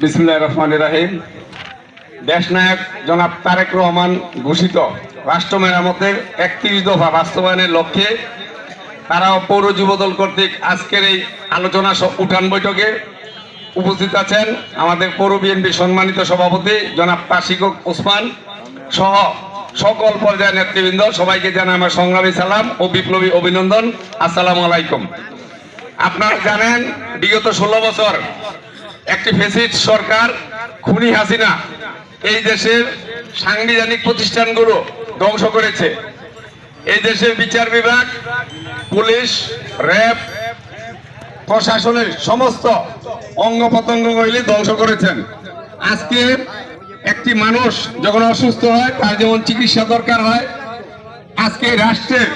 বিসমুল্লাহ রহমান রাহিম। দেশনায়ক জনাব তারেক রহমান ঘোষিত রাষ্ট্র মেরামতের একত্রিশ দফা বাস্তবায়নের লক্ষ্যে তারাও পৌর যুবদল কর্তৃক আজকের এই আলোচনা উঠান বৈঠকে উপস্থিত আছেন আমাদের পৌর বিএনপি সম্মানিত সভাপতি জনাব তাসিক ওসমান সহ সকল পর্যায়ের নেতৃবৃন্দ। সবাইকে জানাই আমার সংগ্রামী সালাম ও বিপ্লবী অভিনন্দন। আসসালামু আলাইকুম। আপনারা জানেন, বিগত ষোলো বছর একটি ফেসিড সরকার খুনি হাসিনা এই দেশের সাংবিধানিক প্রতিষ্ঠানগুলো ধ্বংস করেছে। এই দেশের বিচার বিভাগ, পুলিশ, র্যাব, প্রশাসনের সমস্ত অঙ্গ প্রত্যঙ্গ ধ্বংস করেছেন। আজকে একটি মানুষ যখন অসুস্থ হয়, তার যেমন চিকিৎসা দরকার হয়, আজকে রাষ্ট্রের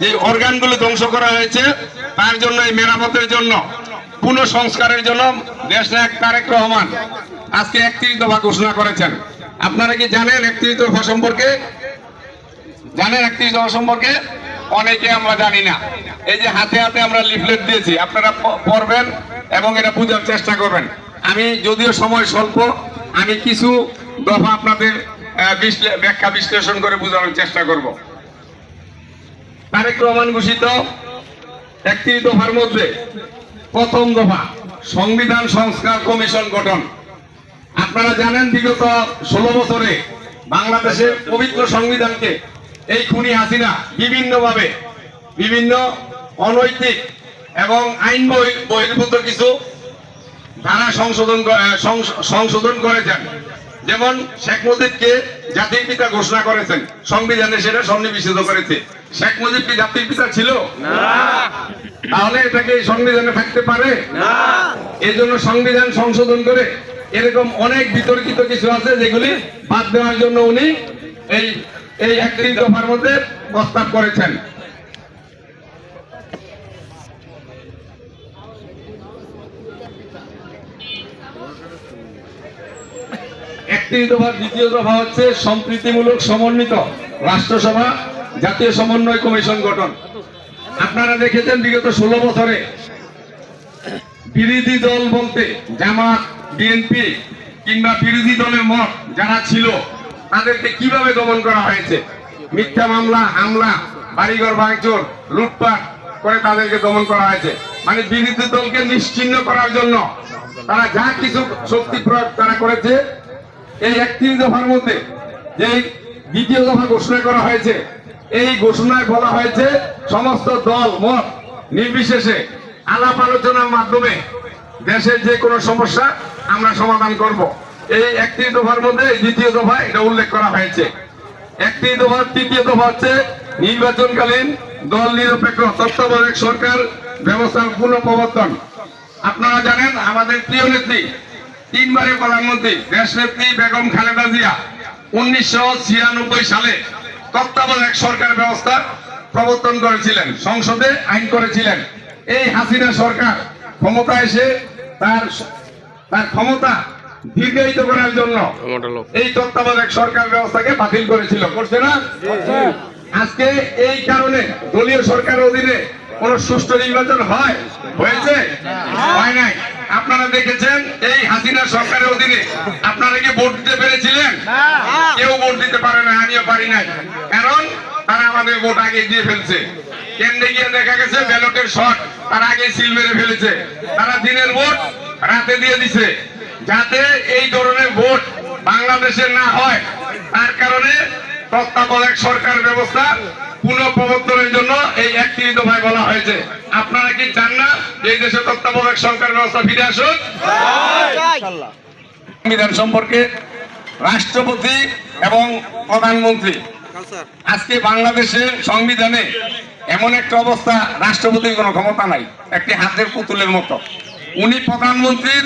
যে অর্গানগুলো ধ্বংস করা হয়েছে, তার জন্য এই মেরামতের জন্য পুনঃসংস্কারের জন্য দেশ নায়ক তারেক রহমান আজকে একত্রিশ দফা ঘোষণা করেছেন। আপনারা কি জানেন একত্রিশ দফা সম্পর্কে? জানেন একত্রিশ দফা সম্পর্কে? অনেকে আমরা জানি না। এই যে হাতে হাতে আমরা লিফলেট দিয়েছি, আপনারা পড়বেন এবং এটা বোঝার চেষ্টা করবেন। আমি যদিও সময় স্বল্প, আমি কিছু দফা আপনাদের ব্যাখ্যা বিশ্লেষণ করে বোঝানোর চেষ্টা করব। তারেক রহমান ঘোষিত একত্রিশ দফার মধ্যে প্রথম দফা, সংবিধান সংস্কার কমিশন গঠন। আপনারা জানেন বিগত ষোলো বছরে বাংলাদেশের পবিত্র সংবিধানকে এই খুনি হাসিনা বিভিন্নভাবে বিভিন্ন অনৈতিক এবং আইন বহি- বহির্ভূত কিছু ধারা সংশোধন সংশোধন করেছেন। যেমন শেখ মুজিবকে জাতির পিতা ঘোষণা করেছেন, সংবিধানে সেটা সন্নিবেশিত করেছে। শেখ মুজিব কি জাতির পিতা ছিল? তাহলে এটাকে এই সংবিধানে থাকতে পারে? না। এই জন্য সংবিধান সংশোধন করে এরকম অনেক বিতর্কিত কিছু আছে যেগুলি বাদ দেওয়ার জন্য উনি এই এই একত্রিশ দফার মধ্যে প্রস্তাব করেছেন। একত্রিশ দফার দ্বিতীয় দফা হচ্ছে সম্প্রীতিমূলক সমন্বিত রাষ্ট্রসভা। জাতীয় সমন্বয় কমিশন গঠন। আপনারা দেখেছেন বিগত ষোলো বছরে বিরোধী দল বলতে জামাত, বিএনপি কিংবা বিরোধী দলের মত যারা ছিল, তাদেরকে কীভাবে দমন করা হয়েছে? মিথ্যা মামলা, হামলা, বাড়িঘর ভাঙচুর, লুটপাট করে তাদেরকে দমন করা হয়েছে। মানে বিরোধী দলকে নিশ্চিহ্ন করার জন্য তারা যা কিছু শক্তি প্রয়োগ তারা করেছে, এই একত্রিশ দফার মধ্যে যে দ্বিতীয় দফা ঘোষণা করা হয়েছে এই ঘোষণায় বলা হয়েছে, সমস্ত দল মত নির্বিশেষে আলাপ আলোচনার মাধ্যমে দেশের যে কোনো সমস্যা আমরা সমাধান করব। এই একত্রিশ দফার মধ্যে দ্বিতীয় দফা এটা উল্লেখ করা হয়েছে। একটি দফার তৃতীয় দফা হচ্ছে নির্বাচনকালীন দল নিরপেক্ষ তত্ত্বাবধায়ক সরকার ব্যবস্থার পুনঃপ্রবর্তন। আপনারা জানেন, আমাদের প্রিয় নেত্রী, তিনবারের প্রধানমন্ত্রী, দেশ নেত্রী বেগম খালেদা জিয়া উনিশশো ছিয়ানব্বই সালে তত্ত্বাবধায়ক সরকার ব্যবস্থা প্রবর্তন করেছিলেন সংসদে আইন করেছিলেন। এই হাসিনা সরকার ক্ষমতা এসে তার তার ক্ষমতা দীর্ঘায়িত করার জন্য এই তত্ত্বাবধায়ক সরকার ব্যবস্থাকে বাতিল করেছিল। করছে না? আজকে এই কারণে দলীয় সরকারের অধীনে কোন সুষ্ঠু নির্বাচন হয় হয়েছে? হয় নাই আপনারা দেখেছেন এই হাসিনা সরকারের অধীনে আপনারা কি ভোট দিতে পেরেছিলেন? কেউ ভোট দিতে পারে না আমিও পারি নাই। কারণ তারা আমাদের ভোট আগে দিয়ে ফেলছে। কেন্দ্রে গিয়ে দেখা গেছে ব্যালটের শট তার আগে সিল মেরে ফেলেছে। তারা দিনের ভোট রাতে দিয়ে দিছে। যাতে এই ধরনের ভোট বাংলাদেশে না হয়। তার কারণে তত্ত্বাবধায়ক সরকার ব্যবস্থা পুনঃপ্রবর্তনের জন্য এই একত্রিশ দফায় বলা হয়েছে। আপনারা কি চান না যে এই দেশে তত্ত্বাবধায়ক সরকার ব্যবস্থা ফিরে আসুক? সংবিধান সম্পর্কে রাষ্ট্রপতি এবং প্রধানমন্ত্রী। আজকে বাংলাদেশের সংবিধানে এমন একটা অবস্থা রাষ্ট্রপতির কোনো ক্ষমতা নাই একটি হাতের পুতুলের মতো। উনি প্রধানমন্ত্রীর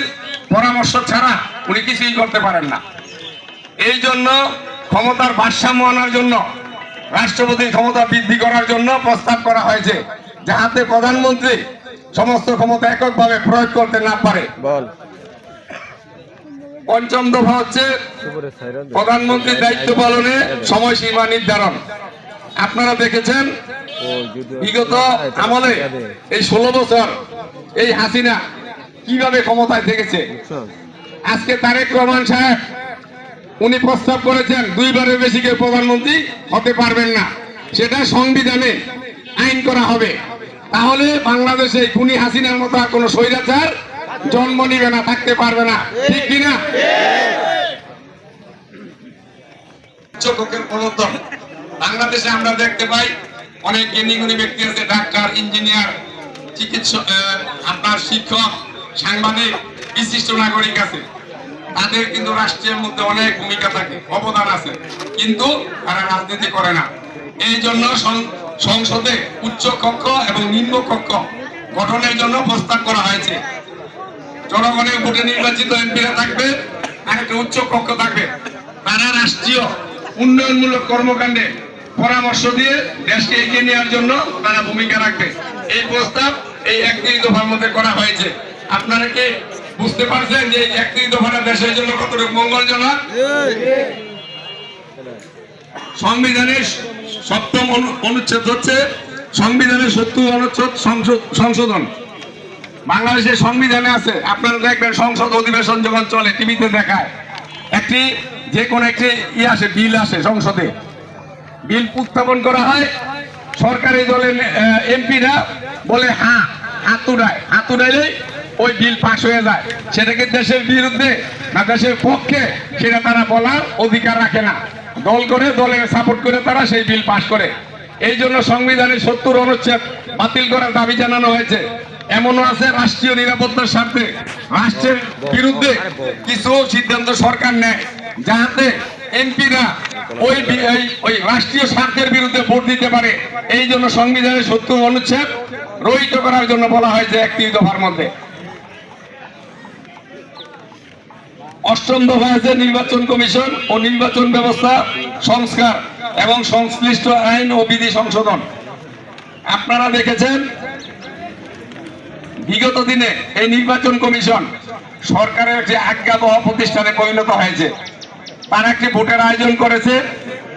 পরামর্শ ছাড়া উনি কিছুই করতে পারেন না। এই জন্য ক্ষমতার ভারসাম্য আনার জন্য রাষ্ট্রপতির ক্ষমতা বৃদ্ধি করার জন্য প্রস্তাব করা হয়েছে যাহাতে প্রধানমন্ত্রী সমস্ত ক্ষমতা এককভাবে প্রয়োগ করতে না পারে। বল। পঞ্চম দফা হচ্ছে প্রধানমন্ত্রীর দায়িত্ব পালনে সময়সীমা নির্ধারণ। আপনারা দেখেছেন বিগত আমলে এই ষোলো বছর এই হাসিনা কীভাবে ক্ষমতায় থেকেছে? আজকে তারেক রহমান সাহেব উনি প্রস্তাব করেছেন, দুইবারের বেশি কেউ প্রধানমন্ত্রী হতে পারবেন না। সেটা সংবিধানে আইন করা হবে। তাহলে বাংলাদেশে খুনি হাসিনার মতো আর কোনো স্বৈরাচার জন্ম নিবে না, থাকতে পারবে না। ঠিক কিনা বাংলাদেশে আমরা দেখতে পাই অনেক জ্ঞানী গুণী ব্যক্তি আছে, ডাক্তার, ইঞ্জিনিয়ার, চিকিৎসক আপনার শিক্ষক, সাংবাদিক, বিশিষ্ট নাগরিক আছে। তাদের কিন্তু রাষ্ট্রের মধ্যে অনেক ভূমিকা থাকে, অবদান আছে। কিন্তু তারা রাজনীতি করে না। এই জন্য সংসদে উচ্চ কক্ষ এবং নিম্ন কক্ষ গঠনের জন্য প্রস্তাব করা হয়েছে। জনগণের ভোটে নির্বাচিত এমপিরা থাকবে আর একটা উচ্চ কক্ষ থাকবে। তারা রাষ্ট্রীয় উন্নয়নমূলক কর্মকাণ্ডে পরামর্শ দিয়ে দেশকে এগিয়ে নেওয়ার জন্য তারা ভূমিকা রাখবে। এই প্রস্তাব এই একত্রিশ দফার মধ্যে করা হয়েছে। আপনারা কি বুঝতে পারছেন যে একটি দফাটা দেশের জন্য কতটুকু মঙ্গলজনক? সংবিধানের সপ্তম অনু- অনুচ্ছেদ হচ্ছে সংবিধানের সত্তর অনুচ্ছেদ সংশোধন। বাংলাদেশের সংবিধানে আছে, আপনারা দেখবেন সংসদ অধিবেশন যখন চলে, টিভিতে দেখায়। একটি, যে কোনো একটি ই আসে, বিল আসে সংসদে। বিল উত্থাপন করা হয়, সরকারি দলের এমপিরা বলে হ্যাঁ হাত উড়ায় হাত উড়াইলেই ওই বিল পাশ হয়ে যায়। সেটাকে দেশের বিরুদ্ধে না দেশের পক্ষে? সেটা তারা বলার অধিকার রাখে না। দল করে দলের সাপোর্ট করে তারা সেই বিল পাশ করে। এই জন্য সংবিধানের সত্তর অনুচ্ছেদ বাতিল করার দাবি জানানো হয়েছে। এমনও আছে রাষ্ট্রীয় নিরাপত্তার স্বার্থে। রাষ্ট্রের বিরুদ্ধে কিছু সিদ্ধান্ত সরকার নেয়, যাহাতে এমপিরা ওই ওই- রাষ্ট্রীয় স্বার্থের বিরুদ্ধে ভোট দিতে পারে। এই জন্য সংবিধানের সত্তর অনুচ্ছেদ রহিত করার জন্য বলা হয়েছে একত্রিশ দফার মধ্যে। অষ্টম দফা আছে নির্বাচন কমিশন ও নির্বাচন ব্যবস্থা, সংস্কার এবং সংশ্লিষ্ট আইন ও বিধি সংশোধন। আপনারা দেখেছেন, বিগত দিনে এই নির্বাচন কমিশন সরকারের একটি আজ্ঞাবহ প্রতিষ্ঠানে পরিণত হয়েছে। তারা একটি ভোটের আয়োজন করেছে।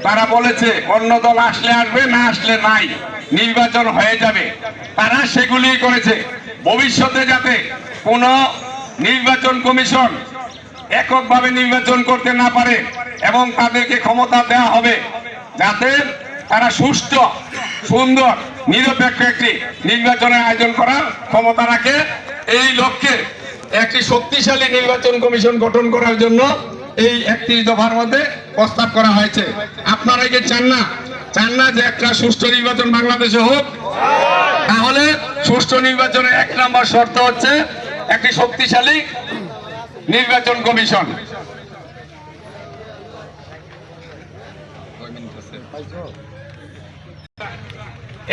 তারা বলেছে, অন্য দল আসলে আসবে, না আসলে নাই, নির্বাচন হয়ে যাবে। তারা সেগুলি করেছে। ভবিষ্যতে যাতে কোনো নির্বাচন কমিশন এককভাবে নির্বাচন করতে না পারে এবং তাদেরকে ক্ষমতা দেওয়া হবে যাতে তারা সুষ্ঠু, সুন্দর, নিরপেক্ষ একটি নির্বাচনের আয়োজন করার ক্ষমতা রাখে। এই লক্ষ্যে একটি শক্তিশালী নির্বাচন কমিশন গঠন করার জন্য এই একত্রিশ দফার মধ্যে প্রস্তাব করা হয়েছে। আপনারা কি চান না? চান না যে একটা সুষ্ঠু নির্বাচন বাংলাদেশে হোক? তাহলে সুষ্ঠু নির্বাচনের এক নম্বর শর্ত হচ্ছে একটি শক্তিশালী নির্বাচন কমিশন।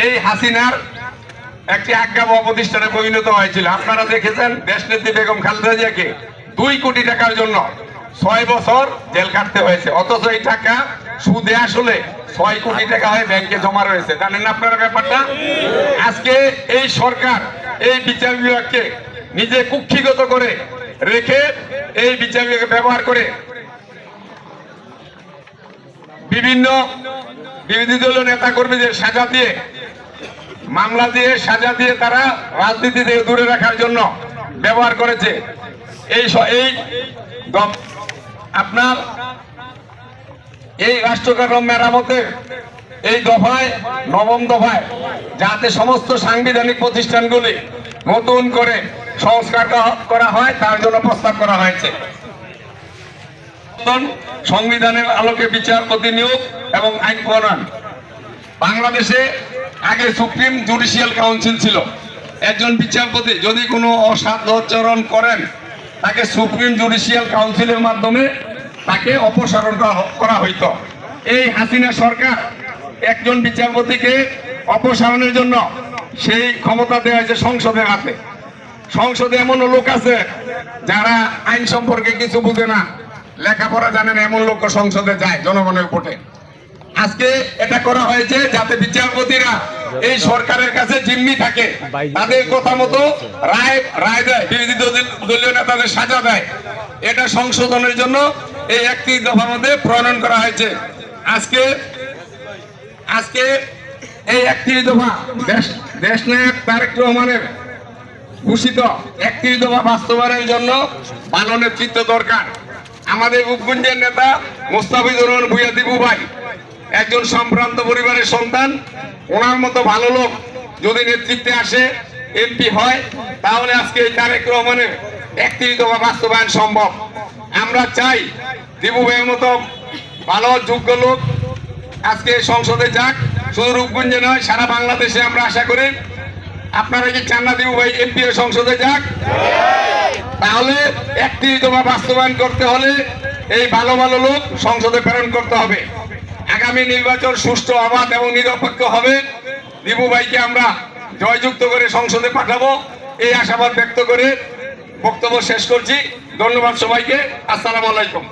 এই হাসিনার একটি আজ্ঞাবহ প্রতিষ্ঠানে পরিণত হয়েছিল। আপনারা দেখেছেন দেশনেত্রী বেগম খালেদা জিয়াকে দুই কোটি টাকার জন্য ছয় বছর জেল কাটতে হয়েছে। অথচ এই টাকা সুদে আসলে ছয় কোটি টাকা হয়ে ব্যাংকে জমা রয়েছে। জানেন না আপনারা ব্যাপারটা? আজকে এই সরকার, এই বিচার বিভাগকে নিজে কুক্ষিগত করে রেখে এই বিচার বিভাগকে ব্যবহার করে বিভিন্ন বিরোধী দলীয় নেতা কর্মীদের সাজা দিয়ে, মামলা দিয়ে, সাজা দিয়ে তারা রাজনীতি থেকে দূরে রাখার জন্য ব্যবহার করেছে। এই এই আপনার এই রাষ্ট্রকাঠামো মেরামতের এই দফায়, নবম দফায় যাতে সমস্ত সাংবিধানিক প্রতিষ্ঠানগুলি নতুন করে সংস্কার করা হয়, তার জন্য প্রস্তাব করা হয়েছে। সংবিধানের আলোকে বিচারপতি নিয়োগ এবং আইন প্রণয়ন। বাংলাদেশে আগে সুপ্রিম জুডিশিয়াল কাউন্সিল ছিল। একজন বিচারপতি যদি কোনো অসাধাচরণ করেন, তাকে সুপ্রিম জুডিশিয়াল কাউন্সিলের মাধ্যমে তাকে অপসারণ করা হইতো। এই হাসিনা সরকার একজন বিচারপতিকে অপসারণের জন্য সেই ক্ষমতা দেওয়া হয়েছে সংসদের হাতে। সংসদে এমন লোক আছে যারা আইন সম্পর্কে কিছু বুঝে না। লেখাপড়া জানেন এমন লোক সংসদে যায় জনগণের ভোটে। আজকে এটা করা হয়েছে যাতে বিচারপতিরা এই সরকারের কাছে জিম্মি থাকে। তাদের কথা মতো রায় রায় দেয়, বিরোধী দল- দলীয় নেতাদের সাজা দেয়। এটা সংশোধনের জন্য এই একটি দফার মধ্যে প্রণয়ন করা হয়েছে। আজকে আজকে এই একটি দফা দেশ দেশ নায়ক তারেক রহমানের ঘোষিত একত্রিশ দফা বাস্তবায়নের জন্য ভালো নেতৃত্ব দরকার। আমাদের রূপগঞ্জের নেতা মোস্তাফিজুর রহমান ভুইয়া দিবু ভাই, একজন সম্ভ্রান্ত পরিবারের সন্তান, ওনার মতো ভালো লোক যদি নেতৃত্বে আসে এমপি হয়, তাহলে আজকে এই তারেক রহমানের একত্রিশ দফা বাস্তবায়ন সম্ভব। আমরা চাই দিবু ভাইয়ের মতো ভালো, যোগ্য লোক আজকে সংসদে যাক। শুধু রূপগঞ্জে নয়, সারা বাংলাদেশে আমরা আশা করি আপনারা কি চান না দিবু ভাই এমপি সংসদে যাক? তাহলে একটি তোমার বাস্তবায়ন করতে হলে এই ভালো ভালো লোক সংসদে প্রেরণ করতে হবে। আগামী নির্বাচন সুষ্ঠু অবাধ এবং নিরপেক্ষ হবে। দিবু ভাইকে আমরা জয়যুক্ত করে সংসদে পাঠাবো। এই আশাবাদ ব্যক্ত করে বক্তব্য শেষ করছি। ধন্যবাদ সবাইকে। আসসালামু আলাইকুম।